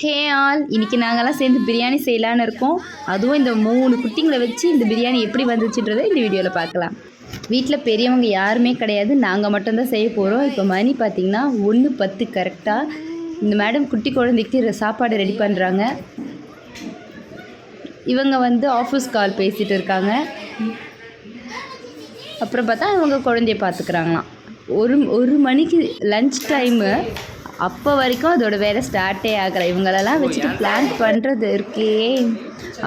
Hey all இன்றைக்கி நாங்கெல்லாம் சேர்ந்து பிரியாணி செய்யலான்னு இருக்கோம். அதுவும் இந்த மூணு குட்டிங்களை வச்சு இந்த பிரியாணி எப்படி வந்துச்சுன்றதை இந்த வீடியோவில் பார்க்கலாம். வீட்டில் பெரியவங்க யாருமே கிடையாது. நாங்கள் மட்டும்தான் செய்ய போகிறோம் இப்போ மணி பார்த்திங்கன்னா ஒன்று பத்து கரெக்டாக இந்த மேடம் குட்டி குழந்தைக்கு சாப்பாடு ரெடி பண்ணுறாங்க இவங்க வந்து ஆஃபீஸ் கால் பேசிகிட்டு இருக்காங்க. அப்புறம் பார்த்தா இவங்க குழந்தைய பார்த்துக்குறாங்களாம் ஒரு ஒரு மணிக்கு லஞ்ச் டைமு அப்போ வரைக்கும் அதோட வேலை ஸ்டார்ட்டே ஆகலை. இவங்களெல்லாம் வச்சுட்டு பிளான் பண்ணுறது இருக்கே.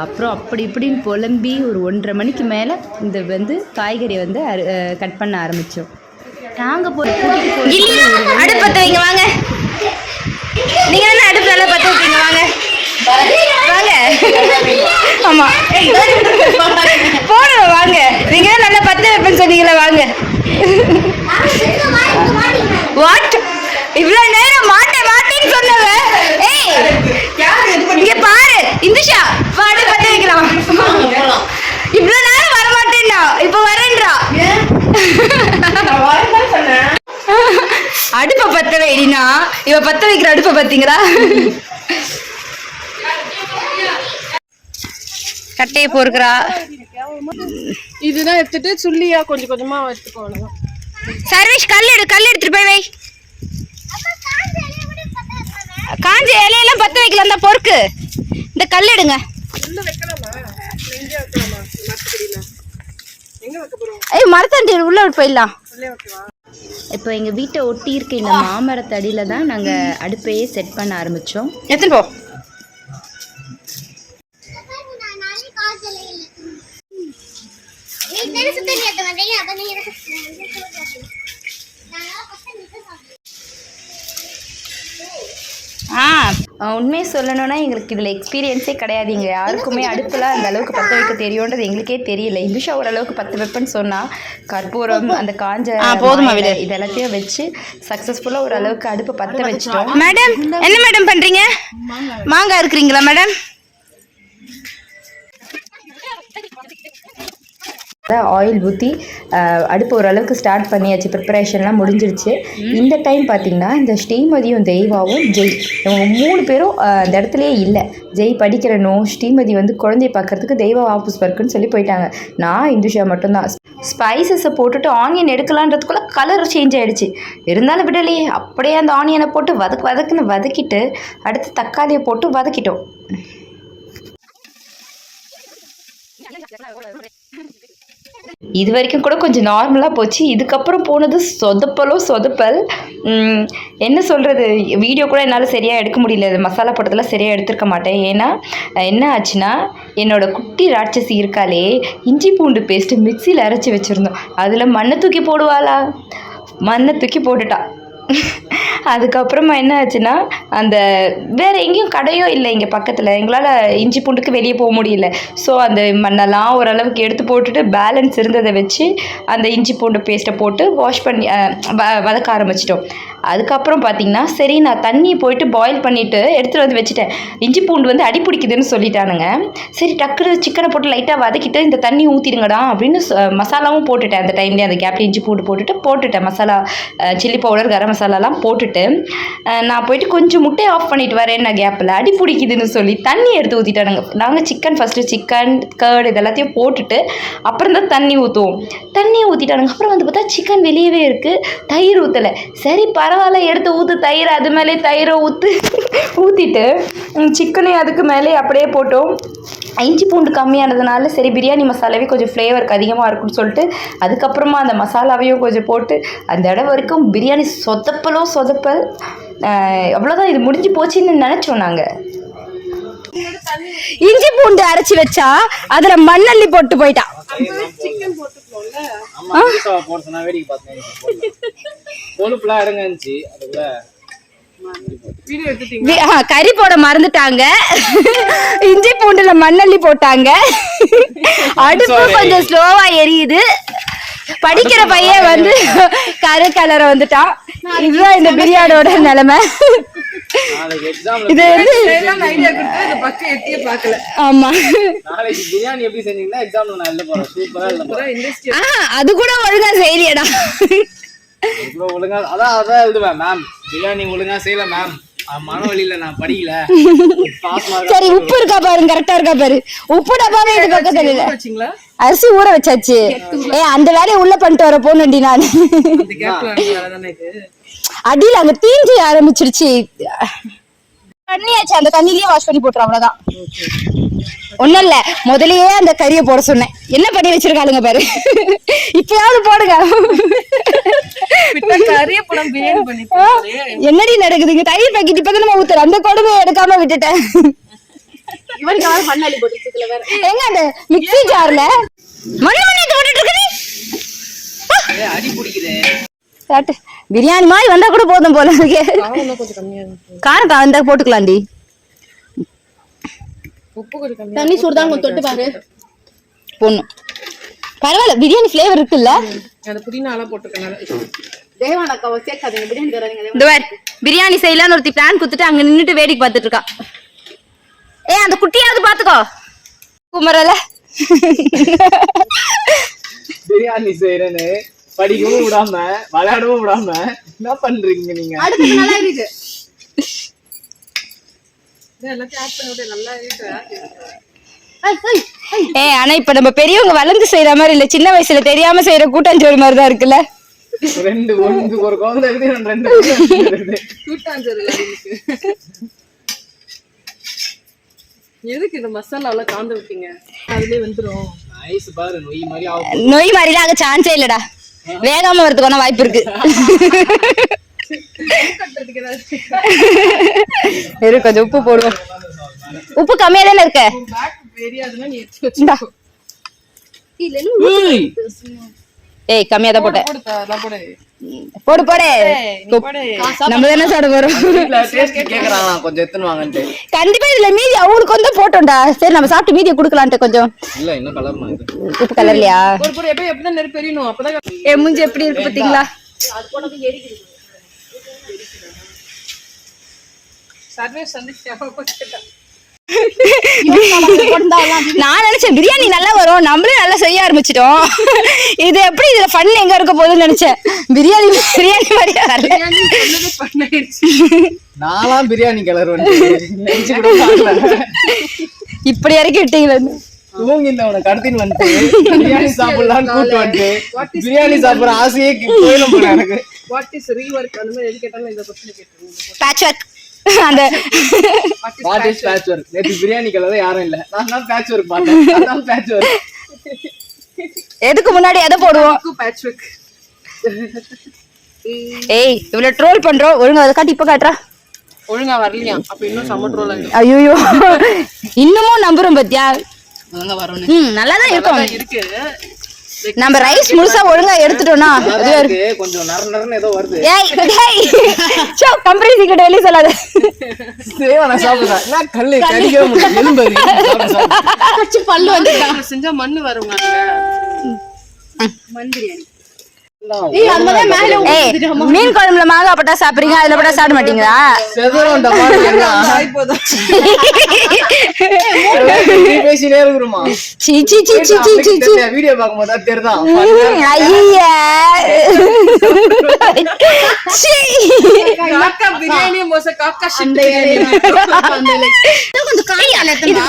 அப்புறம் அப்படி இப்படின்னு புலம்பி ஒரு ஒன்றரை மணிக்கு மேலே இந்த வந்து காய்கறி வந்து கட் பண்ண ஆரம்பித்தோம் நாங்கள் போய் அடுப்பு பற்ற வைங்க வாங்க. நீங்க தானே அடுப்பு நல்லா பற்ற வைப்பீங்க வாங்க. வாங்க. ஆமா. போடுவோம் வாங்க. நீங்க தான் நல்லா பற்ற வைப்பேன்னு சொன்னீங்களே வாங்க. வாட் இவ்வளவு நேரம் மாட்டேன் மாட்டேன்னு சொன்னவ. ஏய் இங்க பாரு இந்துஷா வாடு பற்ற வைக்கலாம். இவ்வளவு நேரம் வர மாட்டேன்டா இப்ப வரேன்றா. அடுப்பை பத்த வைடினா இவ பத்த வைக்கிற அடுப்பை பாத்தீங்களா? கட்டையை பொறுக்கிறா. இதுதான் எடுத்துட்டு சுள்ளியா கொஞ்சம் கொஞ்சமா எடுத்துக்கோணும் சர்வீஸ் கல் எடு கல் எடுத்துட்டு போய் வை. காஞ்ச இலையெல்லாம் பத்த வைக்கலாம் தான் பொறுக்கு. இந்த கல் எடுங்க. உள்ள வைக்கலாமா? எங்க வைக்கலாமா? மரத்தடியில எங்க வைக்க போறோம்? ஏய் மரத்தாண்டி உள்ள போயிடலாம். இப்போ எங்கள் வீட்டை ஒட்டி இருக்க இந்த மாமரத்தடியில் தான் நாங்கள் அடுப்பையே செட் பண்ண ஆரம்பித்தோம் எத்தனை போ? ஆ உண்மையை சொல்லணும்னா எங்களுக்கு இதில் எக்ஸ்பீரியன்ஸே கிடையாது இங்கே யாருக்குமே அடுப்பில் அந்த அளவுக்கு பற்ற வைக்க தெரியுன்றது எங்களுக்கே தெரியல. இந்துஷா ஓரளவுக்கு பற்ற வைப்பேன்னு சொன்னால் கற்பூரம் அந்த காஞ்ச போதுமா விடு. இது எல்லாத்தையும் வச்சு சக்ஸஸ்ஃபுல்லாக ஓரளவுக்கு அடுப்பை பற்ற வச்சிட்டோம். மேடம் என்ன மேடம் பண்றீங்க? மாங்காய். இருக்கிறீங்களா மேடம்? ஆயில் ஊற்றி அடுப்பு ஓரளவுக்கு ஸ்டார்ட் பண்ணியாச்சு. ப்ரிப்பரேஷன்லாம் முடிஞ்சிருச்சு. இந்த டைம் பார்த்தீங்கன்னா இந்த ஸ்ரீமதியும் தெய்வாவும் ஜெய். இவங்க மூணு பேரும் அந்த இடத்துலையே இல்லை. ஜெய் படிக்கிறனும் ஸ்ரீமதி வந்து குழந்தைய பார்க்கறதுக்கு தெய்வா ஆஃபீஸ் ஒர்க்குன்னு சொல்லி போயிட்டாங்க. நான் இந்துஷா மட்டும்தான். ஸ்பைசஸை போட்டுட்டு ஆனியன் எடுக்கலான்றதுக்குள்ளே கலர் சேஞ்ச் ஆகிடுச்சு இருந்தாலும் விடலையே அப்படியே அந்த ஆனியனை போட்டு வதக்கு வதக்குன்னு வதக்கிட்டு அடுத்து தக்காளியை போட்டு வதக்கிட்டோம். இது வரைக்கும் கூட கொஞ்சம் நார்மலாக போச்சு. இதுக்கப்புறம் போனது சொதப்பலோ சொதப்பல். என்ன சொல்கிறது வீடியோ கூட என்னால் சரியாக எடுக்க முடியல. மசாலா படத்தில் சரியாக எடுத்திருக்க மாட்டேன். ஏன்னா என்ன ஆச்சுன்னா என்னோட குட்டி ராட்சசி இருக்காளே இஞ்சி பூண்டு பேஸ்ட்டு மிக்சியில் அரைச்சி வச்சுருந்தோம். அதில் மண்ணை தூக்கி போடுவாளா? மண்ணை தூக்கி போட்டுட்டா. அதுக்கப்புறமா என்ன ஆச்சுன்னா அந்த வேறு எங்கேயும் கடையோ இல்லை இங்கே பக்கத்தில். எங்களால் இஞ்சி பூண்டுக்கு வெளியே போக முடியல. ஸோ அந்த மண்ணெல்லாம் ஓரளவுக்கு எடுத்து போட்டுட்டு பேலன்ஸ் இருந்ததை வச்சு அந்த இஞ்சி பூண்டு பேஸ்ட்டை போட்டு வாஷ் பண்ணி வ- வதக்க ஆரம்பிச்சிட்டோம். அதுக்கப்புறம் பார்த்தீங்கன்னா சரி நான் தண்ணியை போயிட்டு பாயில் பண்ணிவிட்டு எடுத்துகிட்டு வந்து வச்சுட்டேன். இஞ்சி பூண்டு வந்து அடி பிடிக்குதுன்னு சொல்லிட்டானுங்க. சரி டக்குனு சிக்கனை போட்டு லைட்டாக வதக்கிட்டு இந்த தண்ணி ஊற்றிடுங்கடா அப்படின்னு சொ- மசாலாவும் போட்டுட்டேன். அந்த டைம்லேயே அந்த கேப்ல இஞ்சி பூண்டு போட்டுட்டு போட்டுட்டேன். மசாலா சில்லி பவுடர் கரம் மசாலாலாம் போட்டுட்டு நான் போயிட்டு கொஞ்சம் முட்டையை ஆஃப் பண்ணிட்டு வரேன் நான் கேப்பில் அடி பிடிக்குதுன்னு சொல்லி தண்ணி எடுத்து ஊற்றிட்டானுங்க நாங்கள் சிக்கன் ஃபஸ்ட்டு சிக்கன் கர்டு இது எல்லாத்தையும் போட்டுட்டு அப்புறம் தான் தண்ணி ஊற்றுவோம் தண்ணி ஊற்றிட்டானுங்க அப்புறம் வந்து பார்த்தா சிக்கன் வெளியவே இருக்குது தயிர் ஊற்றலை சரி பரவாயில்ல எடுத்து ஊற்று தயிர் அது மேலே தயிரை ஊற்று ஊற்றிட்டு சிக்கனையும் அதுக்கு மேலே அப்படியே போட்டோம். இஞ்சி பூண்டு கம்மியானதுனால சரி பிரியாணி மசாலாவே கொஞ்சம் ஃப்ளேவருக்கு அதிகமாக இருக்கும்னு சொல்லிட்டு அதுக்கப்புறமா அந்த மசாலாவையும் கொஞ்சம் போட்டு அந்த இடம் வரைக்கும் பிரியாணி சொதப்பலோ சொதப்பல் அவ்வளோதான் இது முடிஞ்சு போச்சுன்னு நினச்சோம் நாங்கள் இஞ்சி பூண்டு அரைச்சி வச்சா அதுல மண்ணள்ளி போட்டு போயிட்டா. கொழுப்புலாம் அதுக்குள்ள கறி போட மறந்துட்டாங்க. இஞ்சி பூண்டுல மண்ணள்ளி போட்டாங்க. அடுப்பு கொஞ்சம் ஸ்லோவா எரியுது. படிக்கிற பையன் வந்து கரு கலர வந்துட்டான். இதுதான் இந்த பிரியாணியோட நிலைமை. இது வந்து ஆமா. அது கூட ஒழுங்கா செய்யலையடா. ஒழுங்கா அதான் அதான் எழுதுவேன் மேம் பிரியாணி ஒழுங்கா செய்யல மேம் மன வழியில நான் படிக்கல. பாஸ் மார்க் சரி உப்பு இருக்கா பாருங்க கரெக்டா இருக்கா பாரு. உப்பு டப்பாவே இது பக்கத்துல இல்ல அரிசி ஊற வச்சாச்சு. ஏ அந்த வேலையை உள்ள பண்ணிட்டு வர போனடி நான். அடியில அங்க தீஞ்சு ஆரம்பிச்சிருச்சு. பண்ணியாச்சு அந்த தண்ணிலேயே வாஷ் பண்ணி போட்டுரும் அவ்வளவுதான். ஒண்ணும் இல்ல முதல்லயே அந்த கறியை போட சொன்னேன். என்ன பண்ணி வச்சிருக்காளுங்க பாரு. இப்பயாவது போடுங்க. என்னடி நடக்குதுங்க தயிர் பாக்கெட் இப்பதான் நம்ம ஊத்துறோம் அந்த கொடுமையை எடுக்காம விட்டுட்டேன். மண்ணாளி போட்டு எங்க அந்த மிக்ஸி ஜார்ல மண்ணு மண்ணு போட்டுட்டு இருக்குது. அடி பிடிக்குது. சாப்பிட்டு. பிரியாணி மாதிரி வந்தா கூட போதும் போல இருக்கு. காரம் கொஞ்சம் கம்மியா இருக்கு. காரம் கலந்தா போட்டுக்கலாம்டி. தண்ணி சூடுதான் கொஞ்சம் தொட்டு பாரு. பொண்ணும் பரவாயில்ல பிரியாணி ஃப்ளேவர் இருக்குல்ல? பிரியாணி செய்யலாம்னு ஒருத்தி பிளான் குத்துட்டு அங்க நின்னுட்டு வேடிக்கை பார்த்துட்டு இருக்கா. ஏ அந்த குட்டியாவது பாத்துக்கோ குமரல. பிரியாணி செய்யறேன்னு படிக்கவும் விடாம விளையாடவும் விடாம என்ன பண்றீங்க நீங்க? விட்டு நல்லா இருக்கு. ஏ ஆனா இப்ப நம்ம பெரியவங்க வளர்ந்து செய்யற மாதிரி இல்ல சின்ன வயசுல தெரியாம செய்யற கூட்டாஞ்சோறு மாதிரி தான் இருக்குல்ல? ரெண்டு ஒன்று ஒரு குழந்தை இன்னொன்று ரெண்டு. கூட்டாஞ்சோறு இருக்கு. எதுக்கு இந்த மசாலா எல்லாம் காந்து விட்டீங்க அதுலயே வந்துரும். நொய் மாதிரி ஆகும் நோய் மாதிரிலாம் ஆக சான்ஸே இல்லடா. வேகாம வரதுக்கு வேணா வாய்ப்பு இருக்கு. இரு கொஞ்சம் உப்பு போடுவோம். உப்பு கம்மியா தானே இருக்க? ஏய், கம்மியா தான் போட்டேன். போடு போடு. போடு நீ போடு. நம்ம தானே சாப்பிட போறோம். கொஞ்சம் எடுத்துன்னு வாங்கன்ட்டு. கண்டிப்பா இதுல மீதி அவங்களுக்கு வந்து போட்டோம்டா. சரி நம்ம சாப்பிட்டு மீதியை குடுக்கலான்ட்டு கொஞ்சம். இல்ல இன்னும் கலர் உப்பு கலர்லையா? ஏ மூஞ்சி எப்படி இருக்கு பாத்தீங்களா? சர்வேஸ் வந்து கேட்டேன் நான் நினைச்சேன் பிரியாணி நல்லா வரும். நம்மளே நல்லா செய்ய ஆரம்பிச்சிட்டோம். இது எப்படி இதுல ஃபன் எங்க இருக்க போகுதுன்னு நினைச்சேன். பிரியாணி பிரியாணி மாதிரி வரல. நான்லாம் பிரியாணி கலர் வந்து நினைச்சு கூட பார்க்கல. இப்படி இறக்கி விட்டீங்களே. கடத்தின்னு பிரியாணி சாப்பிடலாம்னு கூட்டு பிரியாணி சாப்பிடுற ஆசையே போயிடும் போல எனக்கு. வாட் இஸ் ரீவொர்க் அந்த மாதிரி எது கேட்டாலும் இந்த கொஸ்டின் கேட்டுருங்க. பேட்ச் ஒர்க் அந்த what is patch work biryani colour யாரும் இல்ல. நான் தான் பேட்ச் ஒர்க் பார்த்தேன். அதான் பேட்ச் ஒர்க் எதுக்கு முன்னாடி எதை போடுவோம்? பேட்ச் ஒர்க் ஏய் இவ்வளவு ட்ரோல் பண்றோம். ஒழுங்கா அதை காட்டி இப்ப காட்டுறா. ஒழுங்கா வரலையா? அப்ப இன்னும் செம்ம ட்ரோல் ஐயோ இன்னமும் நம்புறோம் பத்தியா? ஒழுங்கா வரணும் ம் நல்லா தான் இருக்கும். இருக்கு. நம்ம ரைஸ் முழுசா ஒழுங்கா எடுத்துட்டோம்னா இருக்கு கொஞ்சம் நர நரன்னு ஏதோ வருது ஏய் டேய். சோ கம்பெனி சீக்கிரம் வெளிய சொல்லாத. சேவா நான் சாப்பிடுறேன். என்ன கல்லு கடிக்கவே முடியும் எலும்பு சாப்பிடு. பல்லு வந்து செஞ்சா மண்ணு வருங்க ஏய் மீன் குழம்புல மாங்காய் போட்டா சாப்பிடுறீங்க? அதுல போட்டா சாப்பிட மாட்டீங்களா?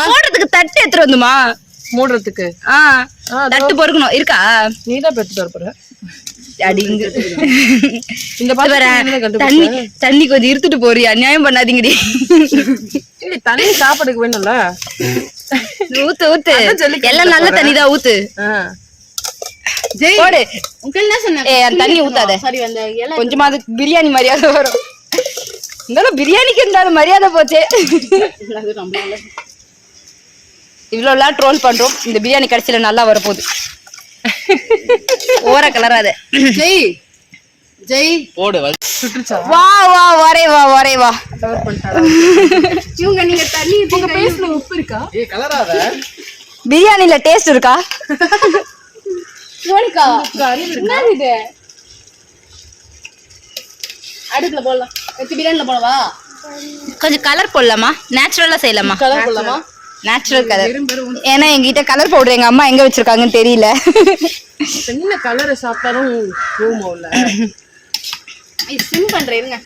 போடுறதுக்கு தட்டு எடுத்துட்டு வந்துமா மூடுறதுக்கு. தட்டு பொறுக்கணும். இருக்கா? நீ தான் பெத்து போற? அடிங்கு. இந்த பாரு, பாத்து தண்ணி தண்ணி கொஞ்சம் இருத்துட்டு போறியா? அநியாயம் பண்ணாதீங்கடி. இல்ல தண்ணி சாப்பாடுக்கு வேணும்ல. ஊத்து ஊத்து. எல்லாம் நல்ல தண்ணி தான் ஊத்து. ஜெய். போடு. ஏ அந்த தண்ணி ஊத்தாத. கொஞ்சமா அது பிரியாணி மரியாதை வரும். இருந்தாலும் பிரியாணிக்கு இருந்தாலும் மரியாதை போச்சே. இவ்வளோலாம் ட்ரோல் பண்றோம். இந்த பிரியாணி கடைசியில நல்லா வரப்போகுது. ஓர கலராத ஜெய் ஜெய். போடு வா வா வரே வா வரே வா. இவங்க நீங்க தண்ணி உங்க பேஸ்ல உப்பு இருக்கா? ஏய் கலராத பிரியாணில டேஸ்ட் இருக்கா? மோனிகா என்ன இது? அடுப்புல போடலாம். பிரியாணில போடவா? கொஞ்சம் கலர் போடலாமா? நேச்சுரலா செய்யலாமா? கலர் போடலாமா நேச்சுரல் கலர் ஏன்னா எங்ககிட்ட கலர் பவுடர் எங்க அம்மா எங்க வச்சிருக்காங்கன்னு தெரியல. என்ன கலரை சாப்பிட்டாலும் போகுமோல சிம் பண்றேன் இருங்க.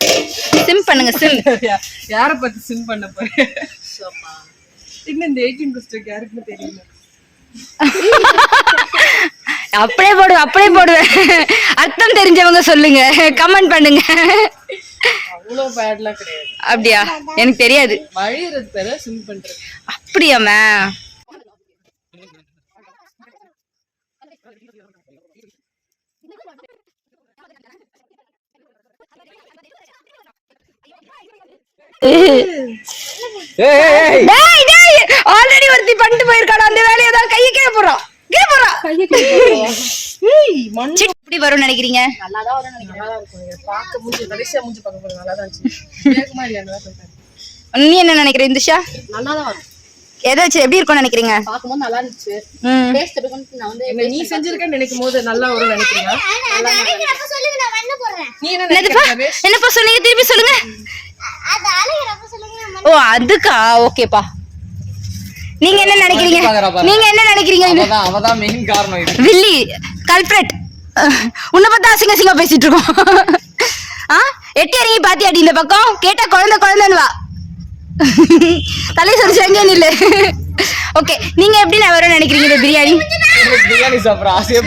சிம் பண்ணுங்க சிம் யார பத்தி சிம் பண்ண போறேன் இன்னும் இந்த எயிட்டீன் பிளஸ் யாருக்குமே தெரியல. அப்படியே போடுவேன் அப்படியே போடுவேன். அர்த்தம் தெரிஞ்சவங்க சொல்லுங்க. கமெண்ட் பண்ணுங்க. அப்படியா? எனக்கு தெரியாது. அப்படியா மே ஏய் டேய் டேய். ஆல்ரெடி ஒருத்தி பண்ணிட்டு போயிருக்காடா அந்த வேலையை தான் கையை கீழே போடுறோம் கீழே போடுறோம் சிட், எப்படி வரும்னு நினைக்கிறீங்க? நல்லா தான் இருக்கும். பார்க்க மூஞ்சி கடைசியா மூஞ்சி பார்க்க போறது நல்லா தான் இருந்துச்சு. வேகமா இல்லையா நல்லா சொல்றேன் நீ என்ன நினைக்கிற இந்துஷா? நல்லா தான் வரும் ஏதாச்சும் எப்படி இருக்கும்னு நினைக்கிறீங்க? பார்க்கும்போது நல்லா இருந்துச்சு. ம். டேஸ்ட் எப்படி நான் வந்து என்ன நீ செஞ்சிருக்கேன்னு நினைக்கும் போது நல்லா வரும்னு நினைக்கிறீங்க நீ என்னப்பா சொன்னீங்க திருப்பி சொல்லுங்க. ஓ அதுக்கா? ஓகேப்பா. நீங்க என்ன நினைக்கிறீங்க. நீங்க என்ன நினைக்கிறீங்க? அவதான் அவதான் மெயின் காரணம் இது. வில்லி கல்பிரட் உன்னை பார்த்தா அசிங்க அசிங்கமா பேசிட்டு இருக்கோம். ஆ? எட்டி இறங்கி பாத்தியாடி இந்த பக்கம்? கேட்டா குழந்தை குழந்தைன்னு வா தலை சொல்லி எங்கே நில்லு. ஓகே நீங்க எப்படி நான் வரும்னு நினைக்கிறீங்க இந்த பிரியாணி? பிரியாணி சாப்பிட ஆசையே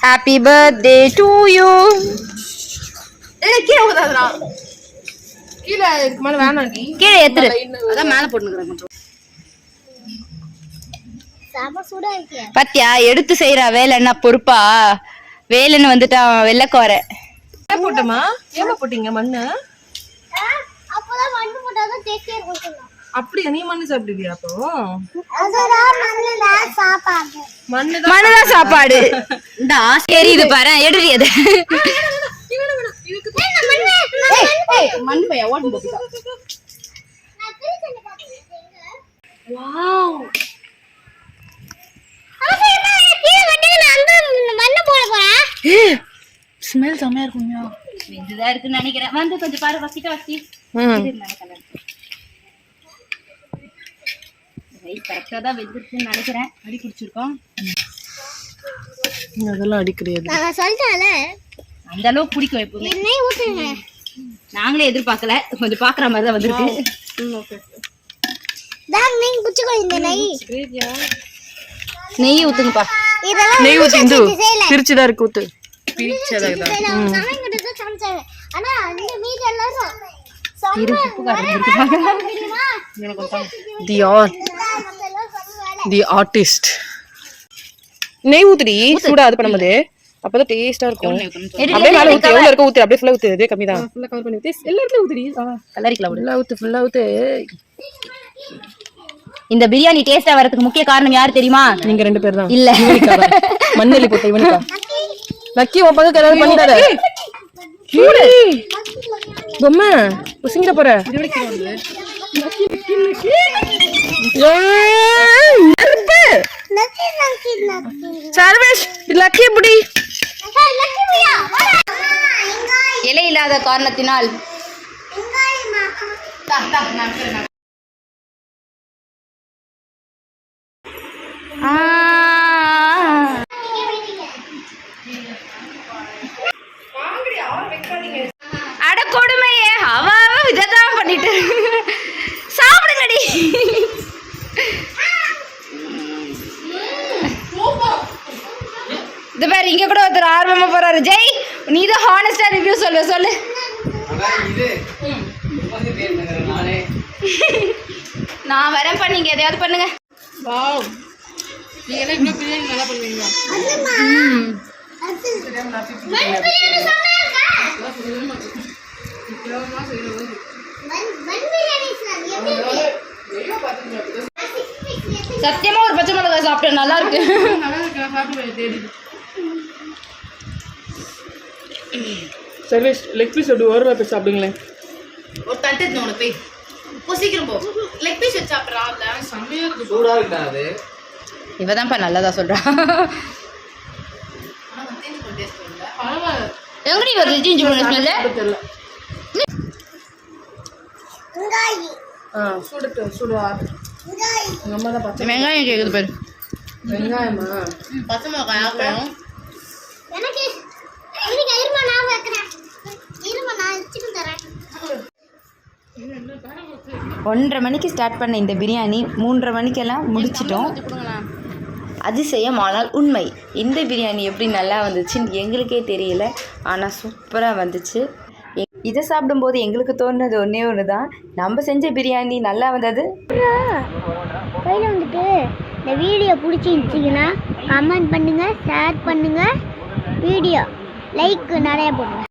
ஹாப்பி பர்த்டே டு யூ ஏய் கீழே கீழே மேல வேணாண்டி கீழே ஏத்துரு. அதான் மேல போட்டுக்கிறேன் பாத்தியா எடுத்து செய்யறா வேலைன்னா பொறுப்பா? வேலைன்னு வந்துட்டா வெள்ளக்கோர என்ன போட்டோமா? எவ்வளவு போட்டீங்க மண்ணு? அப்படியா நீ மண்ணு சாப்பிடுவியா அப்போ? அதுதான் மண்ணுதான் சாப்பாடு. இந்த ஆசை எரியுது பாரு எடுறி அது. மண்ணு. பையா ஓட்டு போட்டுக்கா நான் பிரிச்சு பாத்தீங்க மண்ணு போட போறேன் ஸ்மெல் செம்மையா இருக்குங்க இதுதான் இருக்குன்னு நினைக்கிறேன். வந்து கொஞ்சம் பாரு வசிட்டா வசி கரெக்டா தான் வெந்திருக்குன்னு நினைக்கிறேன். அடி குடிச்சிருக்கோம் அதெல்லாம் அடி கிடையாது. நான் சொல்லிட்டேன்ல அந்த அளவுக்கு பிடிக்கும் எப்பவுமே. எண்ணெய் ஊத்துங்க. நாங்களே எதிர்பார்க்கல. கொஞ்சம் பாக்குற மாதிரி தான் வந்திருக்கு. தான் நீங்க குச்சிக்கோ இந்த நெய். நெய் ஊத்துங்கப்பா. இதெல்லாம் நெய் ஊத்தி இந்து பிரிச்சுதான் இருக்கு ஊத்து. ஆனா மீதி எல்லாரும்? They are. தி ஆர்டிஸ்ட் நெய் ஊத்துடி சூடா அது பண்ணும்போது. அப்பதான் டேஸ்டா இருக்கும். அப்படியே மேல ஊத்து எவ்வளவு இருக்க ஊத்து? அப்படியே ஃபுல்லா ஊத்து இதே கம்மி தான் ஃபுல்லா கவர் பண்ணி ஊத்து. ஊத்துடி. கலரிக்கலாம் ஃபுல்லா ஊத்து. ஃபுல்லா ஊத்து. இந்த பிரியாணி டேஸ்டா வரதுக்கு முக்கிய காரணம் யார் தெரியுமா? நீங்க ரெண்டு பேர் தான். இல்ல. மண்ணெல்லி போட்ட இவனுக்கா. லக்கி உன் பக்கத்துல ஏதாவது பண்ணி தர பொம்மை உசிங்கிற போற. நக்கி, நக்கி, நக்கி. சர்வேஷ் லக்கி புடி. இலை இல்லாத காரணத்தினால் வெங்காயமா? அட கொடுமையே அவ அவ இதான் பண்ணிட்டு சாப்பிடுங்கடி இது பாரு இங்க கூட ஒருத்தர் ஆர்வமா போறாரு ஜெய் நீ தான் ஹானஸ்டா ரிவ்யூ சொல்லு சொல்லு நானே நான் வரேன்ப்பா நீங்க எதையாவது பண்ணுங்க. வாவ். நீங்க எல்லாம் இவ்வளவு பிரியாணி நல்லா பண்ணுவீங்களா? சத்தியமா ஒரு பச்சை மிளகாய் சாப்பிட்டேன் நல்லா இருக்கு. நல்லா இருக்கா? சாப்பிட்டு தேடி சர்வேஷ் லெக் பீஸ் அப்படி ஒரு பீஸ் சாப்பிடுங்களேன்? ஒரு தட்டு எடுத்து உனக்கு போய். போ சீக்கிரம் போ. லெக் பீஸ் வச்சு சாப்பிட்றான்ல செம்மையா இருக்கு. சூடா இருக்கா அது. நல்லதா கொஞ்சம் டேஸ்ட் இல்லை. பரவாயில்ல. எங்கடி வருது ஜிஞ்சு பண்ண ஸ்மெல்லு தெரியல. வெங்காயம், ஆ அம்மா தான் பச்சை கேக்குது பாரு. வெங்காயமா? பச்சை மிளகாய் இருமா நான் ஒன்றரை மணிக்கு ஸ்டார்ட் பண்ண இந்த பிரியாணி மூன்றரை மணிக்கெல்லாம் முடிச்சிட்டோம். அதிசயம் ஆனால் உண்மை. இந்த பிரியாணி எப்படி நல்லா வந்துச்சுன்னு எங்களுக்கே தெரியல. ஆனால் சூப்பராக வந்துச்சு. இதை சாப்பிடும்போது எங்களுக்கு தோணுனது ஒன்றே ஒன்று தான் நம்ம செஞ்ச பிரியாணி நல்லா வந்தது. கையில் வந்துட்டு இந்த வீடியோ பிடிச்சிருந்துச்சிங்கன்னா கமெண்ட் பண்ணுங்கள் ஷேர் பண்ணுங்கள் வீடியோ லைக் நிறைய போடுங்க.